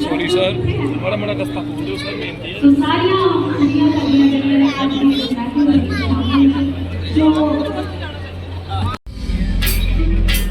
Sorry sir ਬੜਾ ਬੜਾ ਦਸਤਾ ਬੋਲ ਦਿਓ ਸਰ ਬੇਨਤੀ ਹੈ ਸੋ ਸਾਰੀਆਂ ਕੁੜੀਆਂ ਲੱਗੀਆਂ ਜਿਹੜੀਆਂ ਨੇ ਕੰਪੀਟੀਸ਼ਨ ਜੋ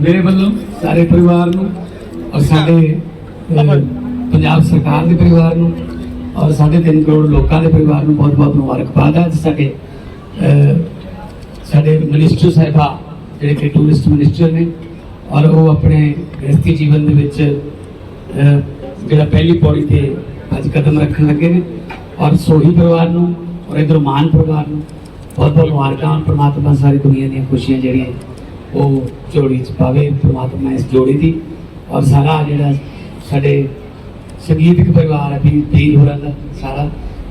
ਮੇਰੇ ਵੱਲੋਂ ਸਾਰੇ ਪਰਿਵਾਰ ਨੂੰ ਔਰ ਸਾਡੇ ਪੰਜਾਬ ਸਰਕਾਰ ਦੇ ਪਰਿਵਾਰ ਨੂੰ ਔਰ ਸਾਡੇ 3 ਕਰੋੜ ਲੋਕਾਂ ਦੇ ਪਰਿਵਾਰ ਨੂੰ ਬਹੁਤ-ਬਹੁਤ ਮੁਬਾਰਕਬਾਦ ਹੈ। ਸਾਡੇ ਸਾਡੇ ਮਿਨਿਸਟਰ ਸਾਹਿਬਾ ਜਿਹੜੇ ਕਿ ਟੂਰਿਸਟ ਮਿਨਿਸਟਰ ਨੇ ਔਰ ਉਹ ਆਪਣੇ ਗ੍ਰਸਤੀ ਜੀਵਨ ਦੇ ਵਿੱਚ ਜਿਹੜਾ ਪਹਿਲੀ ਪੌੜੀ ਤੇ ਅੱਜ ਕਦਮ ਰੱਖਣ ਲੱਗੇ ਨੇ। ਔਰ ਸੋਹੀ ਪਰਿਵਾਰ ਨੂੰ ਔਰ ਇਧਰ ਮਾਨ ਪਰਿਵਾਰ ਨੂੰ ਬਹੁਤ ਬਹੁਤ ਮੁਬਾਰਕਾਂ। ਪ੍ਰਮਾਤਮਾ ਸਾਰੀ ਦੁਨੀਆ ਦੀਆਂ ਖੁਸ਼ੀਆਂ ਜਿਹੜੀਆਂ ਉਹ ਜੋੜੀ ਚ ਪਾਵੇ ਪ੍ਰਮਾਤਮਾ ਇਸ ਜੋੜੀ ਦੀ। ਔਰ ਸਾਰਾ ਜਿਹੜਾ ਸਾਡੇ ਸੰਗੀਤਕ ਪਰਿਵਾਰ ਹੈ, ਵੀ ਪੀਰ ਹੋਰਾਂ ਦਾ ਸਾਰਾ।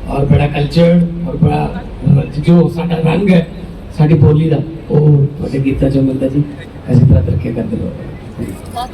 ਔਰ ਬੜਾ ਕਲਚਰ ਔਰ ਬੜਾ ਜੋ ਸਾਡਾ ਰੰਗ ਹੈ, ਸਾਡੀ ਬੋਲੀ ਦਾ, ਉਹ ਤੁਹਾਡੇ ਗੀਤਾਂ ਚੋਂ ਮਿਲਦਾ ਜੀ। ਅਸੀਂ ਤਰ੍ਹਾਂ ਤਰੱਕੀ ਕਰਦੇ ਰਹੋ